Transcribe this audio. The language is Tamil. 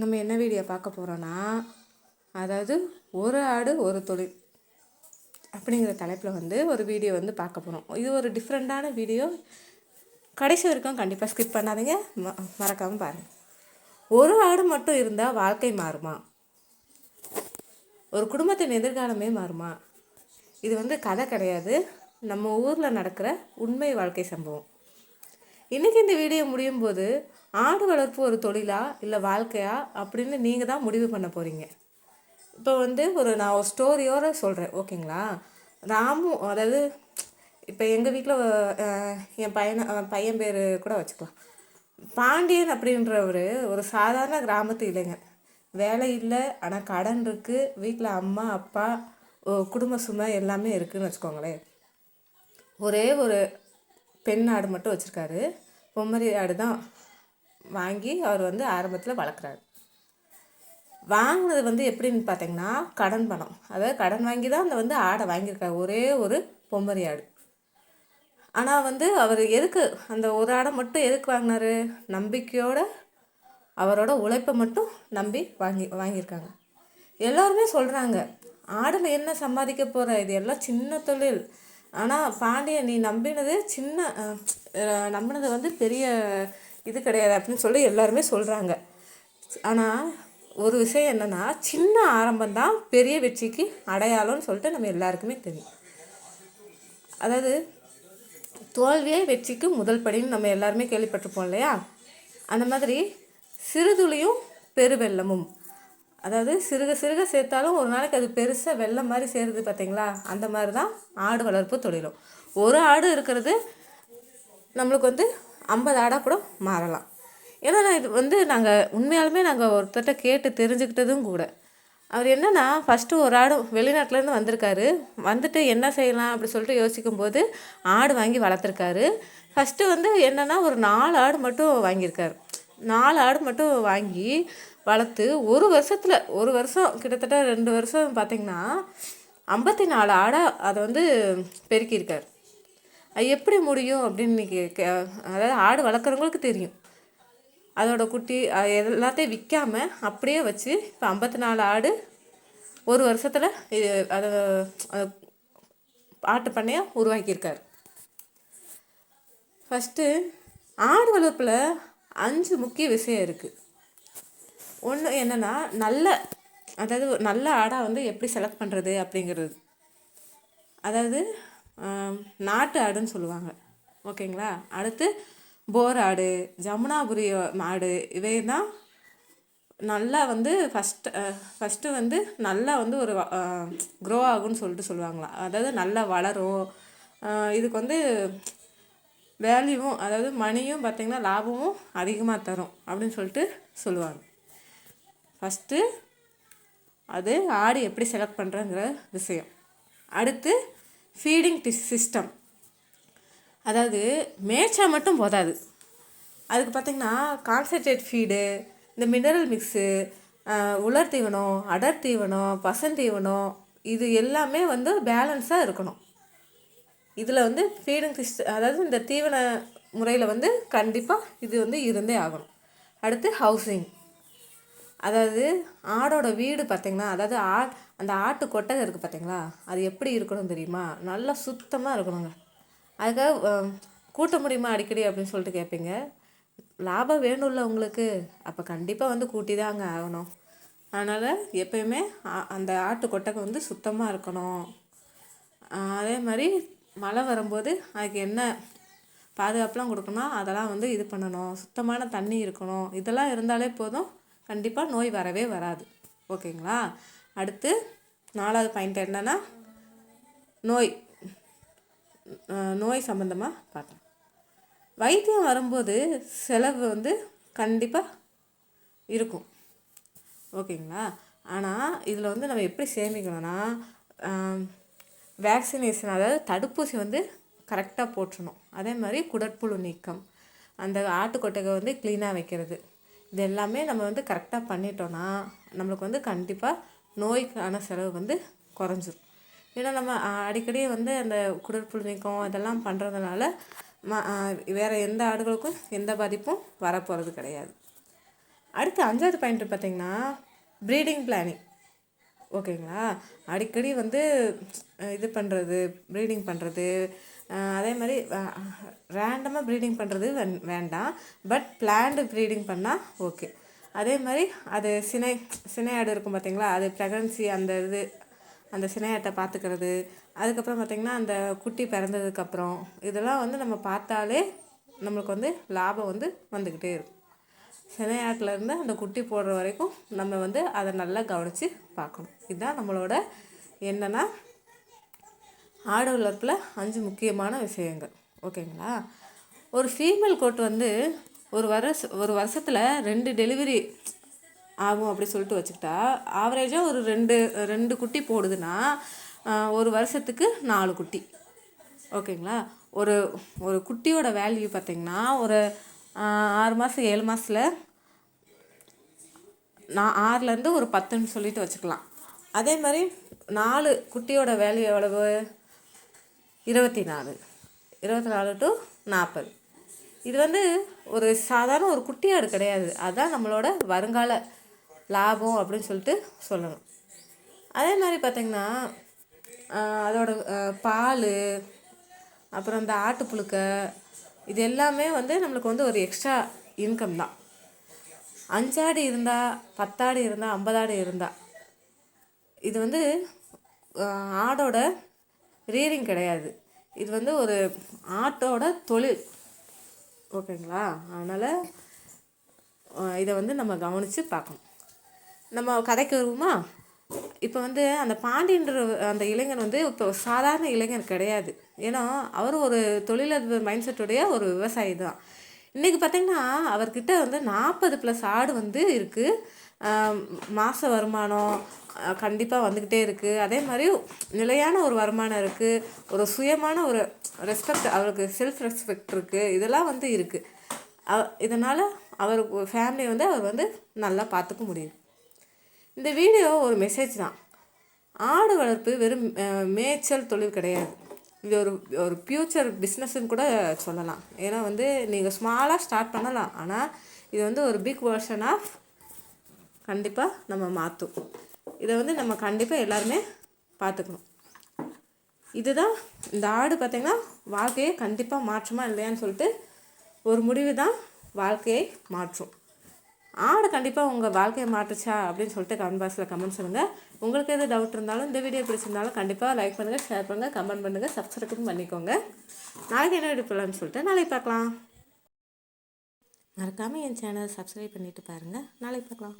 நம்ம என்ன வீடியோ பார்க்க போகிறோன்னா அதாவது ஒரு ஆடு ஒரு தொழில் அப்படிங்கிற தலைப்பில் வந்து ஒரு வீடியோ வந்து பார்க்க போகிறோம் இது ஒரு டிஃப்ரெண்ட்டான வீடியோ கடைசி வரைக்கும் கண்டிப்பாக ஸ்கிப் பண்ணாதீங்க. ம மறக்காமல் பாருங்கள் ஒரு ஆடு மட்டும் இருந்தால் வாழ்க்கை மாறுமா? ஒரு குடும்பத்தின் எதிர்காலமே மாறுமா? இது வந்து கதை கிடையாது. நம்ம ஊரில் நடக்கிற உண்மை வாழ்க்கை சம்பவம். இன்றைக்கி இந்த வீடியோ முடியும் போது ஆடு வளர்ப்பு ஒரு தொழிலா இல்லை வாழ்க்கையா அப்படின்னு நீங்கள் தான் முடிவு பண்ண போகிறீங்க இப்போ வந்து ஒரு நான் ஒரு ஸ்டோரியோடு சொல்கிறேன் ஓகேங்களா? ராமு அதாவது இப்போ எங்கள் வீட்டில் என் பையனை பையன் பேர் கூட வச்சுக்கலாம். பாண்டியன் அப்படின்றவர் ஒரு சாதாரண கிராமத்து இளைஞன். வேலை இல்லை ஆனால் கடன் இருக்குது வீட்டில் அம்மா அப்பா ஓ, குடும்ப சுமை எல்லாமே இருக்குதுன்னு வச்சுக்கோங்களேன். ஒரே ஒரு பெண் ஆடு மட்டும் வச்சுருக்காரு. பொம்மரி ஆடு தான் வாங்கி அவர் வந்து ஆரம்பத்தில் வளர்க்குறாரு. வாங்கினது வந்து எப்படின்னு பார்த்தீங்கன்னா கடன் பணம். அதாவது கடன் வாங்கி தான் அந்த வந்து ஆடை வாங்கியிருக்காரு. ஒரே ஒரு பொம்மரி ஆடு. ஆனால் வந்து அவர் எதுக்கு அந்த ஒரு ஆடை மட்டும் எதுக்கு வாங்கினாரு? நம்பிக்கையோட அவரோட உழைப்பை மட்டும் நம்பி வாங்கி வாங்கியிருக்காங்க. எல்லோருமே சொல்கிறாங்க ஆடில் என்ன சம்பாதிக்க போகிற இது எல்லாம் சின்ன தொழில். ஆனால் பாண்டியன் நீ நம்பினது சின்ன நம்பினது வந்து பெரிய இது கிடையாது அப்படின்னு சொல்லி எல்லாருமே சொல்கிறாங்க ஆனால் ஒரு விஷயம் என்னென்னா சின்ன ஆரம்பம்தான் பெரிய வெற்றிக்கு அடையாளம்னு சொல்லிட்டு நம்ம எல்லாருக்குமே தெரியும். அதாவது தோல்வியே வெற்றிக்கு முதல் படின்னு நம்ம எல்லாருமே கேள்விப்பட்டிருப்போம் இல்லையா? அந்த மாதிரி சிறுதுளியும் பெருவெள்ளமும். அதாவது சிறுக சிறுக சேர்த்தாலும் ஒரு நாளைக்கு அது பெருசாக வெள்ளம் மாதிரி சேருது பார்த்தீங்களா அந்த மாதிரி தான் ஆடு வளர்ப்பு தொழிலும். ஒரு ஆடு இருக்கிறது நம்மளுக்கு வந்து ஐம்பது ஆடாக கூட மாறலாம். ஏன்னா இது வந்து நாங்கள் உண்மையாலுமே நாங்கள் ஒருத்தர்கிட்ட கேட்டு தெரிஞ்சுக்கிட்டதும் கூட. அவர் என்னென்னா ஃபஸ்ட்டு ஒரு ஆடு வெளிநாட்டிலேருந்து வந்திருக்காரு. வந்துட்டு என்ன செய்யலாம் அப்படி சொல்லிட்டு யோசிக்கும்போது ஆடு வாங்கி வளர்த்துருக்காரு. ஃபஸ்ட்டு வந்து என்னன்னா ஒரு நாலு ஆடு மட்டும் வாங்கியிருக்காரு. நாலு ஆடு மட்டும் வாங்கி வளர்த்து ஒரு வருஷத்தில் ஒரு வருஷம் கிட்டத்தட்ட ரெண்டு வருஷம் பார்த்திங்கன்னா ஐம்பத்தி நாலு ஆடாக அதை வந்து பெருக்கியிருக்கார். அது எப்படி முடியும் அப்படின்னு நீ கே அதாவது ஆடு வளர்க்குறவங்களுக்கு தெரியும். அதோட குட்டி எல்லாத்தையும் விற்காம அப்படியே வச்சு இப்போ ஐம்பத்தி நாலு ஆடு ஒரு வருஷத்தில் இது அதை ஆட்டு பண்ணையாக உருவாக்கியிருக்காரு. ஃபஸ்ட்டு ஆடு வளர்ப்பில் அஞ்சு முக்கிய விஷயம் இருக்குது ஒன்று என்னென்னா நல்ல அதாவது நல்ல ஆடாக வந்து எப்படி செலக்ட் பண்ணுறது அப்படிங்கிறது. அதாவது நாட்டு ஆடுன்னு சொல்லுவாங்க. ஓகேங்களா? அடுத்து போர் ஆடு ஜமுனாபுரி ஆடு இவை தான் நல்லா வந்து ஃபஸ்ட்டு ஃபஸ்ட்டு வந்து நல்லா வந்து ஒரு க்ரோ ஆகும்னு சொல்லிட்டு சொல்லுவாங்களாம் அதாவது நல்லா வளரும். இதுக்கு வந்து வேல்யூவும் அதாவது மணியும் பார்த்திங்கன்னா லாபமும் அதிகமாக தரும் அப்படின்னு சொல்லிட்டு சொல்லுவாங்க. ஃபஸ்ட்டு அது ஆடு எப்படி செலக்ட் பண்ணுறங்கிற விஷயம். அடுத்து ஃபீடிங் சிஸ்டம் அதாவது மேய்ச்சா மட்டும் போதாது. அதுக்கு பார்த்திங்கன்னா கான்சன்ட்ரேட் ஃபீடு இந்த மினரல் மிக்ஸு உலர் தீவனம் அடர் தீவனம் பசந்தீவனம் இது எல்லாமே வந்து பேலன்ஸாக இருக்கணும். இதில் வந்து ஃபீடிங் சிஸ்டம் அதாவது இந்த தீவன முறையில் வந்து கண்டிப்பாக இது வந்து இருந்தே ஆகணும். அடுத்து ஹவுசிங் அதாவது ஆடோட வீடு பார்த்திங்கன்னா அதாவது ஆ அந்த ஆட்டு கொட்டகை இருக்குது பார்த்தீங்களா? அது எப்படி இருக்கணும் தெரியுமா? நல்லா சுத்தமாக இருக்கணுங்க. அதுக்காக கூட்ட முடியுமா அடிக்கடி அப்படின்னு சொல்லிட்டு கேட்பீங்க. லாபம் வேணும்ல உங்களுக்கு. அப்போ கண்டிப்பாக வந்து கூட்டி தாங்க ஆகணும். அதனால் எப்பயுமே ஆ- அந்த ஆட்டு கொட்டகை வந்து சுத்தமாக இருக்கணும். அதே மாதிரி மழை வரும்போது அதுக்கு என்ன பாதுகாப்புலாம் கொடுக்கணும் அதெல்லாம் வந்து இது பண்ணணும். சுத்தமான தண்ணி இருக்கணும். இதெல்லாம் இருந்தாலே போதும். கண்டிப்பாக நோய் வரவே வராது. ஓகேங்களா? அடுத்து நாலாவது பாயிண்ட் என்னன்னா நோய். நோய் சம்மந்தமாக பார்த்தோம் வைத்தியம் வரும்போது செலவு வந்து கண்டிப்பாக இருக்கும். ஓகேங்களா? ஆனால் இதில் வந்து நம்ம எப்படி சேமிக்கணும்னா வேக்சினேஷன் அதாவது தடுப்பூசி வந்து கரெக்டாக போட்டுறணும் அதே மாதிரி குடற்புழு நீக்கம் அந்த ஆட்டுக்கொட்டகை வந்து க்ளீனாக வைக்கிறது. இது எல்லாமே நம்ம வந்து கரெக்டாக பண்ணிட்டோன்னா நம்மளுக்கு வந்து கண்டிப்பாக நோய்க்கான செலவு வந்து குறைஞ்சிரும். ஏன்னா நம்ம அடிக்கடி வந்து அந்த குடற்புழு நீக்கம் இதெல்லாம் பண்ணுறதுனால ம வேறு எந்த ஆடுகளுக்கும் எந்த பாதிப்பும் வரப்போகிறது கிடையாது. அடுத்து அஞ்சாவது பாயிண்ட் பார்த்திங்கன்னா ப்ரீடிங் பிளானிங் ஓகேங்களா? அடிக்கடி வந்து இது பண்ணுறது ப்ரீடிங் பண்ணுறது அதே மாதிரி ரேண்டமாக ப்ரீடிங் பண்ணுறது வேண்டாம். பட் பிளான்டு ப்ரீடிங் பண்ணால் ஓகே அதே மாதிரி அது சினை சினையாடு இருக்கும் பார்த்தீங்களா அது ப்ரெக்னன்சி அந்த இது அந்த சினையாட்டை பார்த்துக்கிறது. அதுக்கப்புறம் பார்த்திங்கன்னா அந்த குட்டி பிறந்ததுக்கப்புறம் இதெல்லாம் வந்து நம்ம பார்த்தாலே நம்மளுக்கு வந்து லாபம் வந்து வந்துக்கிட்டே இருக்கும். சினையாட்டிலேருந்து அந்த குட்டி போடுற வரைக்கும் நம்ம வந்து அதை நல்லா கவனித்து பார்க்கணும். இதுதான் நம்மளோட என்னென்னா ஆடு வளர்ப்பில் அஞ்சு முக்கியமான விஷயங்கள். ஓகேங்களா? ஒரு ஃபீமேல் கோட் வந்து ஒரு வருஷ ஒரு வருஷத்தில் ரெண்டு டெலிவரி ஆகும் அப்படி சொல்லிட்டு வச்சுக்கிட்டா ஆவரேஜாக ஒரு ரெண்டு ரெண்டு குட்டி போடுதுன்னா ஒரு வருஷத்துக்கு நாலு குட்டி. ஓகேங்களா? ஒரு ஒரு குட்டியோட வேல்யூ பார்த்திங்கன்னா ஒரு ஆறு மாதம் ஏழு மாதத்தில் நான் ஆறுலேருந்து ஒரு பத்துன்னு சொல்லிட்டு வச்சுக்கலாம். அதே மாதிரி நாலு குட்டியோட வேல்யூ எவ்வளவு? இருபத்தி நாலு இருபத்தி நாலு டு நாற்பது இது வந்து ஒரு சாதாரண ஒரு குட்டி ஆடு கிடையாது. அதுதான் நம்மளோட வருங்கால லாபம் அப்படின்னு சொல்லிட்டு சொல்லணும். அதே மாதிரி பார்த்திங்கன்னா அதோட பால் அப்புறம் இந்த ஆட்டுப்புழுக்க இது எல்லாமே வந்து நம்மளுக்கு வந்து ஒரு எக்ஸ்ட்ரா இன்கம் தான். அஞ்சாடு இருந்தால் பத்தாடு இருந்தால் ஐம்பதாடு இருந்தால் இது வந்து ஆடோட ரீரிங் கிடையாது. இது வந்து ஒரு ஆட்டோட தொழில். ஓகேங்களா? அதனால் இதை வந்து நம்ம கவனித்து பார்க்கணும். நம்ம கதைக்கு வருவோமா? இப்போ வந்து அந்த பாண்டியன்ற அந்த இளைஞன் வந்து இப்போ சாதாரண இளைஞர் கிடையாது. ஏன்னா அவர் ஒரு தொழிலதிபர் மைண்ட் செட்டுடைய ஒரு விவசாயி தான். இன்றைக்கி பார்த்திங்கன்னா அவர்கிட்ட வந்து நாற்பது ப்ளஸ் ஆடு வந்து இருக்குது மாத வருமானம் கண்டிப்பாக வந்துக்கிட்டே இருக்குது அதே மாதிரி நிலையான ஒரு வருமானம் இருக்குது ஒரு சுயமான ஒரு ரெஸ்பெக்ட் அவருக்கு செல்ஃப் ரெஸ்பெக்ட் இருக்குது இதெல்லாம் வந்து இருக்குது அவ இதனால் அவருக்கு ஃபேமிலி வந்து அவர் வந்து நல்லா பார்த்துக்க முடியும் இந்த வீடியோ ஒரு மெசேஜ் தான். ஆடு வளர்ப்பு வெறும் மேய்ச்சல் தொழில் கிடையாது. இது ஒரு ஒரு ஃப்யூச்சர் பிஸ்னஸ்ன்னு கூட சொல்லலாம். ஏன்னா வந்து நீங்கள் ஸ்மாலாக ஸ்டார்ட் பண்ணலாம். ஆனால் இது வந்து ஒரு பிக் வேர்ஷன் ஆஃப் கண்டிப்பாக நம்ம மாற்றும் இதை வந்து நம்ம கண்டிப்பாக எல்லாருமே பார்த்துக்கணும் இதுதான் இந்த ஆடு பார்த்திங்கன்னா வாழ்க்கையை கண்டிப்பாக மாற்றுமா இல்லையான்னு சொல்லிட்டு ஒரு முடிவு தான் வாழ்க்கையை மாற்றும். ஆடு கண்டிப்பாக உங்கள் வாழ்க்கையை மாற்றுச்சா அப்படின்னு சொல்லிட்டு கமெண்ட் பாக்ஸில் கமெண்ட் சொல்லுங்கள் உங்களுக்கு எது டவுட் இருந்தாலும் இந்த வீடியோ பிடிச்சிருந்தாலும் கண்டிப்பாக லைக் பண்ணுங்கள் ஷேர் பண்ணுங்கள் கமெண்ட் பண்ணுங்கள் சப்ஸ்கிரைபும் பண்ணிக்கோங்க. நாளைக்கு என்ன வீடியோ போடலான்னு சொல்லிட்டு நாளைக்கு பார்க்கலாம். மறக்காமல் என் சேனலை சப்ஸ்கிரைப் பண்ணிவிட்டு பாருங்கள் நாளைக்கு பார்க்கலாம்.